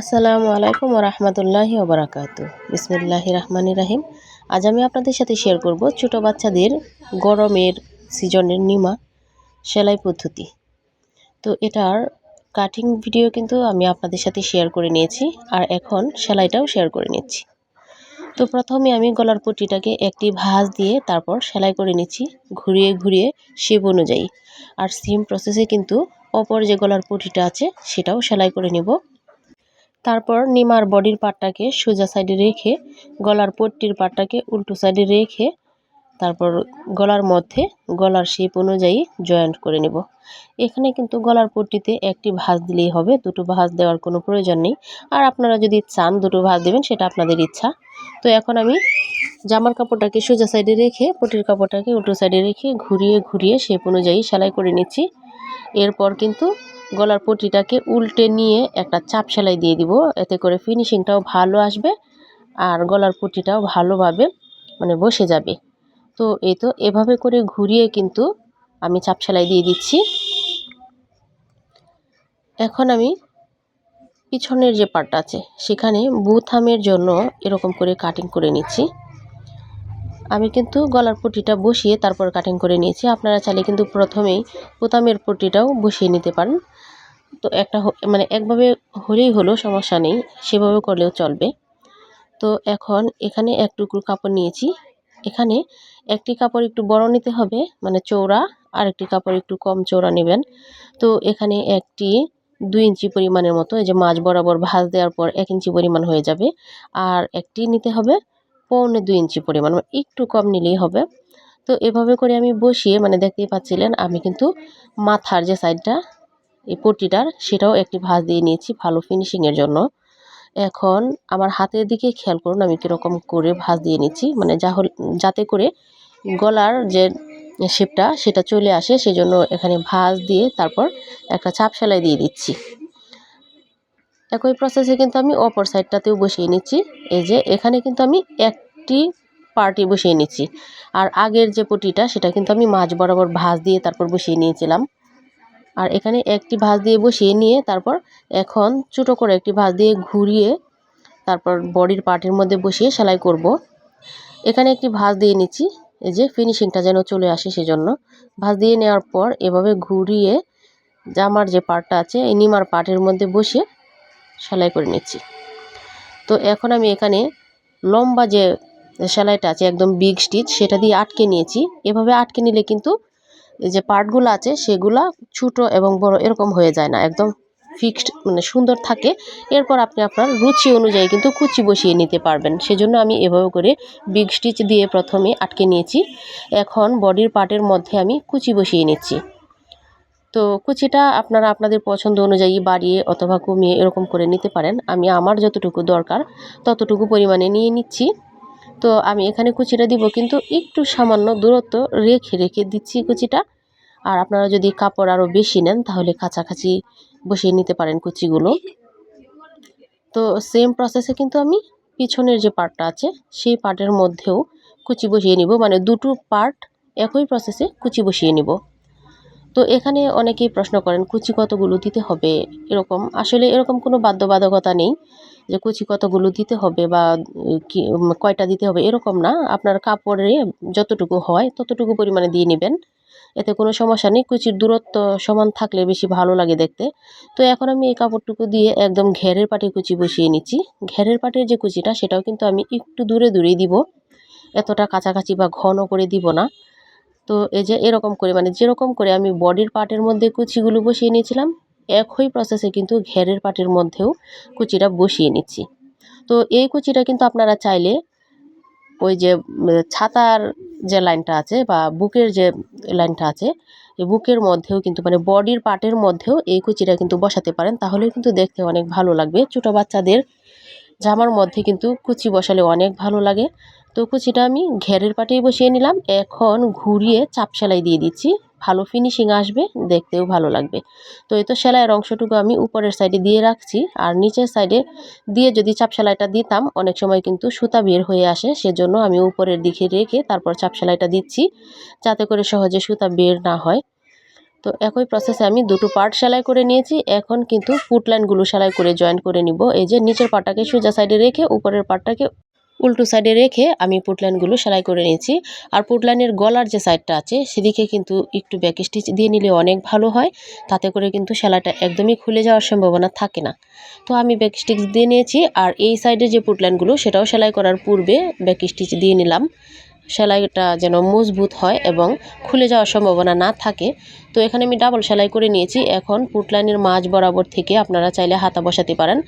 আসসালামু আলাইকুম রহমতুল্লাহি ওবরাকাতু বিসমিল্লাহি রহমানি রাহিম। আজ আমি আপনাদের সাথে শেয়ার করব ছোট বাচ্চাদের গরমের সিজনের নিমা সেলাই পদ্ধতি। তো এটার কাটিং ভিডিও কিন্তু আমি আপনাদের সাথে শেয়ার করে নিয়েছি আর এখন সেলাইটাও শেয়ার করে নিচ্ছি। তো প্রথমে আমি গলার পট্টিটাকে একটি ভাঁজ দিয়ে তারপর সেলাই করে নিচ্ছি ঘুরিয়ে ঘুরিয়ে শেপ অনুযায়ী। আর সেম প্রসেসে কিন্তু অপর যে গলার পটিটা আছে সেটাও সেলাই করে নেব। তারপর নিমার বডির পার্টটাকে সোজা সাইডে রেখে, গলার পট্টির পার্টটাকে উল্টো সাইডে রেখে, তারপর গলার মধ্যে গলার শেপ অনুযায়ী জয়েন্ট করে নেব। এখানে কিন্তু গলার পট্টিতে একটি ভাঁজ দিলেই হবে, দুটো ভাঁজ দেওয়ার কোনো প্রয়োজন নেই। আর আপনারা যদি চান দুটো ভাঁজ দেবেন, সেটা আপনাদের ইচ্ছা। তো এখন আমি জামার কাপড়টাকে সোজা সাইডে রেখে পটির কাপড়টাকে উল্টো সাইডে রেখে ঘুরিয়ে ঘুরিয়ে শেপ অনুযায়ী সেলাই করে নিচ্ছি। এরপর কিন্তু গলার পটিটাকে উল্টে নিয়ে একটা চাপ সেলাই দিয়ে দিব। এতে করে ফিনিশিংটাও ভালো আসবে আর গলার পটিটাও ভালোভাবে মানে বসে যাবে। তো এই তো এভাবে করে ঘুরিয়ে কিন্তু আমি চাপ সেলাই দিয়ে দিচ্ছি। এখন আমি পিছনের যে পার্টটা আছে, সেখানে বুথামের জন্য এরকম করে কাটিং করে নিচ্ছি। আমি কিন্তু গলার পটিটা বসিয়ে তারপর কাটিং করে নিয়েছি। আপনারা চাইলে কিন্তু প্রথমেই বোতামের পটিটাও বসিয়ে নিতে পারেন। তো একটা মানে একভাবে হলেই হলো, সমস্যা নেই, সেভাবে করলেও চলবে। তো এখন এখানে এক টুকরো কাপড় নিয়েছি। এখানে একটি কাপড় একটু বড় নিতে হবে মানে চৌড়া আর একটি কাপড় একটু কম চৌড়া নেবেন। তো এখানে একটি দুই ইঞ্চি পরিমাণের মতো, এই যে মাছ বরাবর ভাঁজ দেওয়ার পর এক ইঞ্চি পরিমাণ হয়ে যাবে। আর একটি নিতে হবে পৌনে দুই ইঞ্চি পরিমাণ, একটু কম নিলেই হবে। তো এভাবে করে আমি বসিয়ে মানে দেখতেই পাচ্ছিলেন, আমি কিন্তু মাথার যে সাইডটা, এই পটিটার সেটাও একটি ভাঁজ দিয়ে নিয়েছি ভালো ফিনিশিংয়ের জন্য। এখন আমার হাতের দিকে খেয়াল করুন, আমি কীরকম করে ভাঁজ দিয়ে নিচ্ছি মানে যা যাতে করে গলার যে শেপটা সেটা চলে আসে, সেজন্য এখানে ভাঁজ দিয়ে তারপর একটা চাপ সেলাই দিয়ে দিচ্ছি। একই প্রসেসে কিন্তু আমি অপর সাইডটাতেও বসিয়ে নিচ্ছি। এই যে, এখানে কিন্তু আমি একটি পার্টি বসিয়ে নিচ্ছি। আর আগের যে পটিটা, সেটা কিন্তু আমি মাছ বরাবর ভাঁজ দিয়ে তারপর বসিয়ে নিয়েছিলাম। আর এখানে একটি ভাঁজ দিয়ে বসিয়ে নিয়ে তারপর এখন ছোটো করে একটি ভাঁজ দিয়ে ঘুরিয়ে তারপর বডির পার্টের মধ্যে বসিয়ে সেলাই করব। এখানে একটি ভাঁজ দিয়ে নিচ্ছি। এই যে ফিনিশিংটা যেন চলে আসে সেজন্য। ভাঁজ দিয়ে নেওয়ার পর এভাবে ঘুরিয়ে জামার যে পার্টটা আছে, এই নিমার পার্টের মধ্যে বসিয়ে সেলাই করে নিচ্ছি। তো এখন আমি এখানে লম্বা যে সেলাইটা আছে, একদম বিগ স্টিচ সেটা দিয়ে আটকে নিয়েছি। এভাবে আটকে নিলে কিন্তু যে পার্টগুলো আছে, সেগুলা ছোটো এবং বড় এরকম হয়ে যায় না, একদম ফিক্সড মানে সুন্দর থাকে। এরপর আপনি আপনার রুচি অনুযায়ী কিন্তু কুচি বসিয়ে নিতে পারবেন। সেজন্য আমি এভাবে করে বিগ স্টিচ দিয়ে প্রথমে আটকে নিয়েছি। এখন বডির পার্টের মধ্যে আমি কুচি বসিয়ে নিচ্ছি। তো কুচিটা আপনারা আপনাদের পছন্দ অনুযায়ী বাড়িয়ে অথবা কমিয়ে এরকম করে নিতে পারেন। আমি আমার যতটুকু দরকার ততটুকু পরিমাণে নিয়ে নিচ্ছি। তো আমি এখানে কুচিটা দিব কিন্তু একটু সামান্য দূরত্ব রেখে রেখে দিচ্ছি কুচিটা। আর আপনারা যদি কাপড় আরও বেশি নেন তাহলে কাছাকাছি বসিয়ে নিতে পারেন কুচিগুলো। তো সেম প্রসেসে কিন্তু আমি পিছনের যে পার্টটা আছে সেই পার্টের মধ্যেও কুচি বসিয়ে নিব। মানে দুটো পার্ট একই প্রসেসে কুচি বসিয়ে নিব। তো এখানে অনেকেই প্রশ্ন করেন, কুচি কতগুলো দিতে হবে? এরকম, আসলে এরকম কোনো বাধ্যবাধকতা নেই যে কুচি কতগুলো দিতে হবে বা কি, কয়টা দিতে হবে, এরকম না। আপনার কাপড়ে যতটুকু হয় ততটুকু পরিমাণে দিয়ে নেবেন। এতে কোনো সমস্যা নেই, কুচির দূরত্ব সমান থাকলে বেশি ভালো লাগে দেখতে। তো এখন আমি এই কাপড়টুকু দিয়ে একদম ঘেরের পাটে কুচি বসিয়ে নিচ্ছি। ঘেরের পাটের যে কুচিটা, সেটাও কিন্তু আমি একটু দূরে দূরেই দিব। এতটা কাছাকাছি বা ঘন করে দিব না। তো এই যে এরকম করে মানে যেরকম করে আমি বডির পার্টের মধ্যে কুচিগুলো বসিয়ে নিয়েছিলাম, একই প্রসেসে কিন্তু ঘেরের পার্টের মধ্যেও কুচিটা বসিয়ে নিচ্ছি। তো এই কুচিটা কিন্তু আপনারা চাইলে ওই যে ছাতার যে লাইনটা আছে বা বুকের যে লাইনটা আছে, এই বুকের মধ্যেও কিন্তু মানে বডির পার্টের মধ্যেও এই কুচিটা কিন্তু বসাতে পারেন। তাহলেও কিন্তু দেখতে অনেক ভালো লাগবে। ছোটো বাচ্চাদের জামার মধ্যে কিন্তু কুচি বসালে অনেক ভালো লাগে। তো কুচিটা আমি ঘেরের পাটেই বসিয়ে নিলাম। এখন ঘুরিয়ে চাপ সেলাই দিয়ে দিচ্ছি। ভালো ফিনিশিং আসবে, দেখতেও ভালো লাগবে। তো এই তো সেলাইয়ের অংশটুকু আমি উপরের সাইডে দিয়ে রাখছি। আর নিচের সাইডে দিয়ে যদি চাপ সেলাইটা দিতাম, অনেক সময় কিন্তু সুতা বের হয়ে আসে। সেজন্য আমি উপরের দিকে রেখে তারপর চাপ সেলাইটা দিচ্ছি, যাতে করে সহজে সুতা বের না হয়। তো একই প্রসেসে আমি দুটো পার্ট সেলাই করে নিয়েছি। এখন কিন্তু ফুটলাইনগুলো সেলাই করে জয়েন করে নিব। এই যে নিচের পার্টটাকে সোজা সাইডে রেখে উপরের পার্টটাকে উল্টো সাইডে রেখে আমি পুটলাইনগুলো সেলাই করে নিয়েছি। আর পুটলাইনের গলার যে সাইডটা আছে, সেদিকে কিন্তু একটু ব্যাক স্টিচ দিয়ে নিলে অনেক ভালো হয়। তাতে করে কিন্তু সেলাইটা একদমই খুলে যাওয়ার সম্ভাবনা থাকে না। তো আমি ব্যাক স্টিচ দিয়ে নিয়েছি। আর এই সাইডে যে পুটলাইনগুলো সেটাও সেলাই করার পূর্বে ব্যাক স্টিচ দিয়ে নিলাম। সেলাইটা যেন মজবুত হয় এবং খুলে যাওয়ার সম্ভাবনা না থাকে। তো এখানে আমি ডাবল সেলাই করে নিয়েছি। এখন পুটলাইনের মাঝ বরাবর থেকে আপনারা চাইলে হাতা বসাতে পারেন।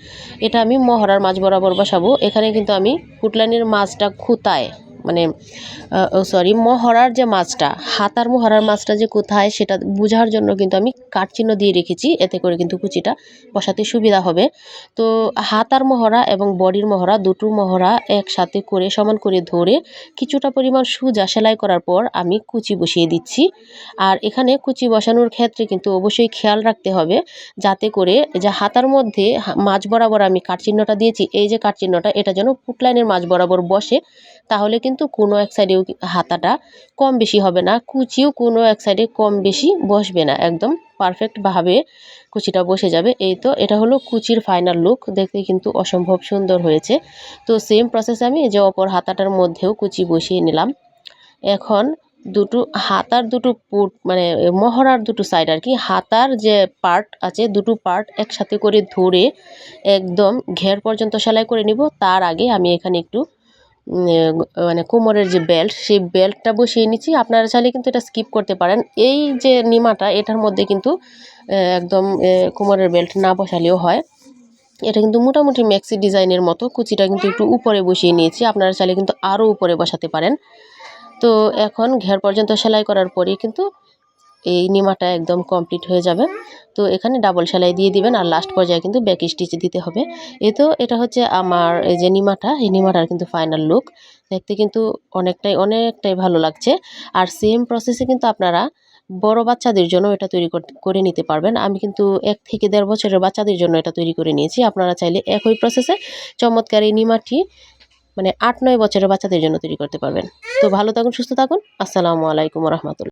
এটা আমি মহড়ার মাঝ বরাবর বসাবো। এখানে কিন্তু আমি পুটলাইনের মাছটা খুতায় মানে সরি মহড়ার যে মাছটা, হাতার মহড়ার মাছটা যে কোথায় সেটা বোঝার জন্য কিন্তু আমি কাঠচিহ্ন দিয়ে রেখেছি, এতে করে কিন্তু কুচিটা বসাতে সুবিধা হবে। তো হাতার মহড়া এবং বডির মহড়া দুটো মহড়া একসাথে করে, সমান করে ধরে কিছুটা পরিমাণ সুজা সেলাই করার পর আমি কুচি বসিয়ে দিচ্ছি। আর এখানে কুচি বসানোর ক্ষেত্রে কিন্তু অবশ্যই খেয়াল রাখতে হবে, যাতে করে যে হাতার মধ্যে মাছ বরাবর আমি কাঠচিহ্নটা দিয়েছি, এই যে কাঠচিহ্নটা, এটা যেন পুটলাইনের মাছ বরাবর বসে, তাহলে কিন্তু কোনো এক সাইডেও হাতাটা কম বেশি হবে না, কুচিও কোনো এক সাইডে কম বেশি বসবে না, একদম পারফেক্টভাবে কুচিটা বসে যাবে। এই তো, এটা হলো কুচির ফাইনাল লুক দেখতে কিন্তু অসম্ভব সুন্দর হয়েছে। তো সেম প্রসেস আমি যে অপর হাতাটার মধ্যেও কুচি বসিয়ে নিলাম। এখন দুটো হাতার দুটো পুট মানে মহড়ার দুটো সাইড আর কি, হাতার যে পার্ট আছে, দুটো পার্ট একসাথে করে ধরে একদম ঘের পর্যন্ত সেলাই করে নিব। তার আগে আমি এখানে একটু মানে কোমরের যে বেল্ট সেই বেল্টটা বসিয়ে নিচ্ছি। আপনারা চাইলে কিন্তু এটা স্কিপ করতে পারেন। এই যে নিমাটা, এটার মধ্যে কিন্তু একদম কোমরের বেল্ট না বসালেও হয়। এটা কিন্তু মোটামুটি ম্যাক্সি ডিজাইনের মতো। কুচিটা কিন্তু একটু উপরে বসিয়ে নিয়েছি। আপনারা চাইলে কিন্তু আরও উপরে বসাতে পারেন। তো এখন ঘের পর্যন্ত সেলাই করার পরেই কিন্তু এই নিমাটা একদম কমপ্লিট হয়ে যাবে। তো এখানে ডাবল সেলাই দিয়ে দিবেন আর লাস্ট পর্যায়ে কিন্তু ব্যাক স্টিচ দিতে হবে। এ তো এটা হচ্ছে আমার এই যে নিমাটা, এই নিমাটার কিন্তু ফাইনাল লুক দেখতে কিন্তু অনেকটাই অনেকটাই ভালো লাগছে। আর সেম প্রসেসে কিন্তু আপনারা বড় বাচ্চাদের জন্য এটা তৈরি করে নিতে পারবেন। আমি কিন্তু এক থেকে দেড় বছরের বাচ্চাদের জন্য এটা তৈরি করে নিয়েছি। আপনারা চাইলে একই প্রসেসে চমৎকার এই নিমাটি মানে আট নয় বছরের বাচ্চাদের জন্য তৈরি করতে পারবেন। তো ভালো থাকুন, সুস্থ থাকুন। আসসালামু আলাইকুম রহমতুল্লা